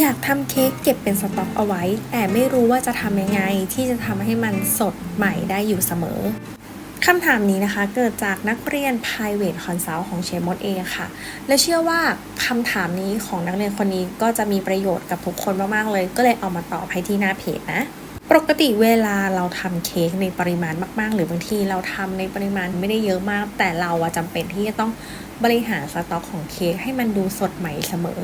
อยากทำเค้กเก็บเป็นสต็อกเอาไว้ แต่ไม่รู้ว่าจะทำยังไงที่จะทำให้มันสดใหม่ได้อยู่เสมอคำถามนี้นะคะเกิดจากนักเรียน private consult ของเชมดเองค่ะ และเชื่อว่าคำถามนี้ของนักเรียนคนนี้ก็จะมีประโยชน์กับทุกคนมากๆเลย ก็เลยเอามาตอบให้ที่หน้าเพจนะ ปกติเวลาเราทำเค้กในปริมาณมาก ๆ หรือบางทีเราทำในปริมาณไม่ได้เยอะมาก แต่เราจำเป็นที่จะต้องบริหารสต็อกของเค้กให้มันดูสดใหม่เสมอ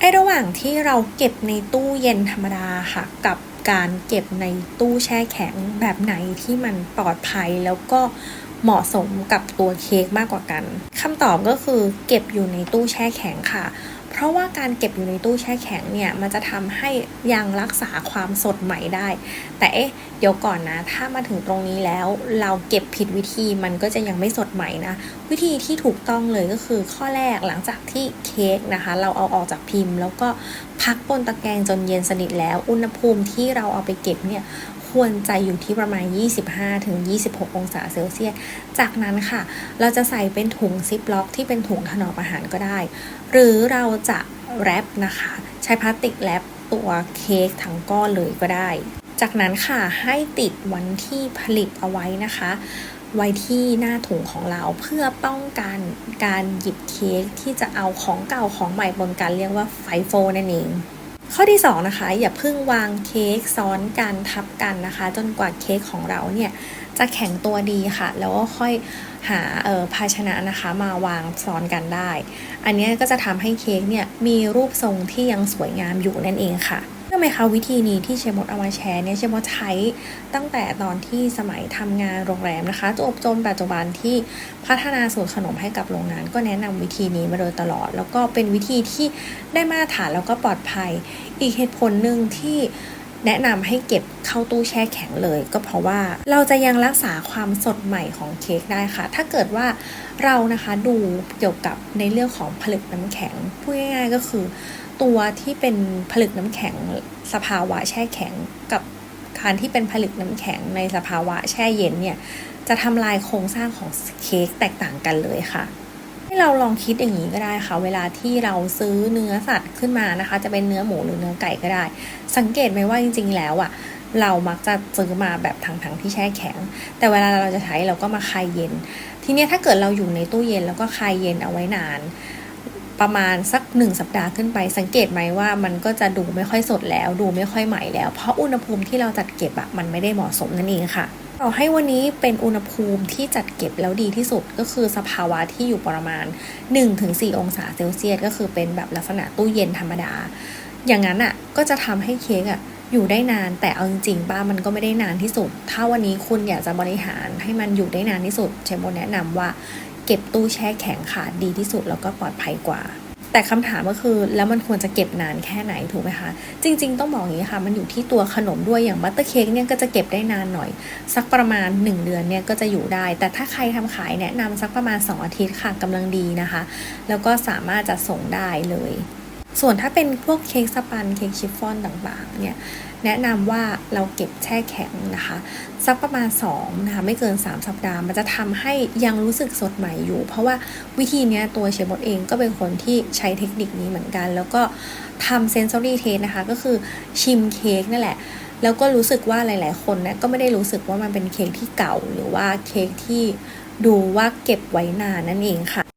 ไอระหว่างที่เราเก็บในตู้เย็นธรรมดาค่ะ กับการเก็บในตู้แช่แข็งแบบไหนที่มันปลอดภัยแล้วก็เหมาะสมกับตัวเค้กมากกว่ากันคำตอบก็คือเก็บอยู่ในตู้แช่แข็งค่ะ ราะว่าการเก็บอยู่ในตู้แช่แข็งเนี่ยมันจะทำให้ยังรักษาความสดใหม่ได้ แต่เอ๊ะเดี๋ยวก่อนนะ ถ้ามาถึงตรงนี้แล้วเราเก็บผิดวิธีมันก็จะยังไม่สดใหม่นะ วิธีที่ถูกต้องเลยก็คือข้อแรกหลังจากที่เค้กนะคะ เราเอาออกจากพิมพ์ แล้วก็พักบนตะแกรงจนเย็นสนิทแล้ว อุณหภูมิที่เราเอาไปเก็บเนี่ย ควรจะอยู่ที่ประมาณ 25-26 องศาเซลเซียส จากนั้นค่ะ เราจะใส่เป็นถุงซิปล็อกที่เป็นถุงถนอมอาหารก็ได้ หรือเราจะแรปนะคะ ใช้พลาสติกแรปตัวเค้กทั้งก้อนเลยก็ได้ จากนั้นค่ะให้ติดวันที่ผลิตเอาไว้นะคะ ไว้ที่หน้าถุงของเราเพื่อป้องกันการหยิบเค้กที่จะเอาของเก่าของใหม่บนกันเรียกว่าไฟโฟนั่นเอง ข้อที่2นะคะอย่าเพิ่งวางเค้กซ้อนกันทับกันนะคะ จนกว่าเค้กของเราเนี่ยจะแข็งตัวดีค่ะ แล้วก็ค่อยหาเออภาชนะนะคะมาวางซ้อนกันได้ อันนี้ก็จะทำให้เค้กเนี่ยมีรูปทรงที่ยังสวยงามอยู่นั่นเองค่ะ เชื่อไหมคะวิธีนี้ที่เชมดเอามาแชร์เนี่ยเชมดใช้ตั้งแต่ตอนที่สมัยทำงานโรงแรมนะคะจบจนปัจจุบันที่พัฒนาสูตรขนมให้กับโรงงาน ก็แนะนำวิธีนี้มาโดยตลอด แล้วก็เป็นวิธีที่ได้มาตรฐานแล้วก็ปลอดภัย อีกเหตุผลหนึ่งที่ แนะนำให้เก็บเข้าตู้แช่แข็งเลย ก็เพราะว่าเราจะยังรักษาความสดใหม่ของเค้กได้ค่ะ ถ้าเกิดว่าเรานะคะดูเกี่ยวกับในเรื่องของผลึกน้ำแข็งพูดง่ายๆก็คือ ตัวที่เป็นผลึกน้ำแข็งสภาวะแช่แข็งกับการที่เป็นผลึกน้ำแข็งในสภาวะแช่เย็นเนี่ยจะทำลายโครงสร้างของเค้กแตกต่างกันเลยค่ะ ให้เราลองคิดอย่างนี้ก็ได้ค่ะ เวลาที่เราซื้อเนื้อสัตว์ขึ้นมานะคะ จะเป็นเนื้อหมูหรือเนื้อไก่ก็ได้ สังเกตไหมว่าจริง ๆ แล้วอะ่ะเรามักจะซื้อมาแบบถังๆที่แช่แข็ง แต่เวลาเราจะใช้เราก็มาคายเย็น ทีนี้ถ้าเกิดเราอยู่ในตู้เย็นแล้วก็คายเย็นเอาไว้นาน ประมาณสักหนึ่งสัปดาห์ขึ้นไป สังเกตไหมว่ามันก็จะดูไม่ค่อยสดแล้ว ดูไม่ค่อยใหม่แล้ว เพราะอุณหภูมิที่เราจัดเก็บอะมันไม่ได้เหมาะสมนั่นเองค่ะ ต่อให้วันนี้เป็นอุณหภูมิที่จัดเก็บแล้วดีที่สุดก็คือสภาวะที่อยู่ประมาณ 1-4 องศาเซลเซียสก็คือเป็นแบบลักษณะตู้เย็นธรรมดา อย่างนั้นอะก็จะทำให้เค้กอะอยู่ได้นานแต่เอาจริงๆป้ามันก็ไม่ได้นานที่สุด ถ้าวันนี้คุณอยากจะบริหารให้มันอยู่ได้นานที่สุดเชมโบแนะนำว่า เก็บตู้แช่แข็งค่ะดีที่สุดแล้วก็ปลอดภัยกว่า แต่คำถามก็คือแล้วมันควรจะเก็บนานแค่ไหนถูกไหมคะ จริง ๆ ต้องบอกอย่างนี้ค่ะ มันอยู่ที่ตัวขนมด้วยอย่างบัตเตอร์เค้กเนี่ยก็จะเก็บได้นานหน่อย สักประมาณ 1 เดือนเนี่ยก็จะอยู่ได้ แต่ถ้าใครทำขายแนะนำสักประมาณ 2 อาทิตย์ค่ะกำลังดีนะคะ แล้วก็สามารถจะส่งได้เลย ส่วนถ้าเป็นพวกเค้กสปันเค้กชิฟฟ่อนต่างๆเนี่ยแนะนำว่าเราเก็บแช่แข็งนะคะ สักประมาณ2นะคะไม่เกิน 3 สัปดาห์ มันจะทำให้ยังรู้สึกสดใหม่อยู่ เพราะว่าวิธีเนี้ยตัวเชฟบดเองก็เป็นคนที่ใช้เทคนิคนี้เหมือนกัน แล้วก็ทำเซนซอรี่เทสนะคะ ก็คือชิมเค้กนั่นแหละ แล้วก็รู้สึกว่าหลาย ๆ คนเนี่ยก็ไม่ได้รู้สึกว่ามันเป็นเค้กที่เก่า หรือว่าเค้กที่ดูว่าเก็บไว้นานนั่นเองค่ะ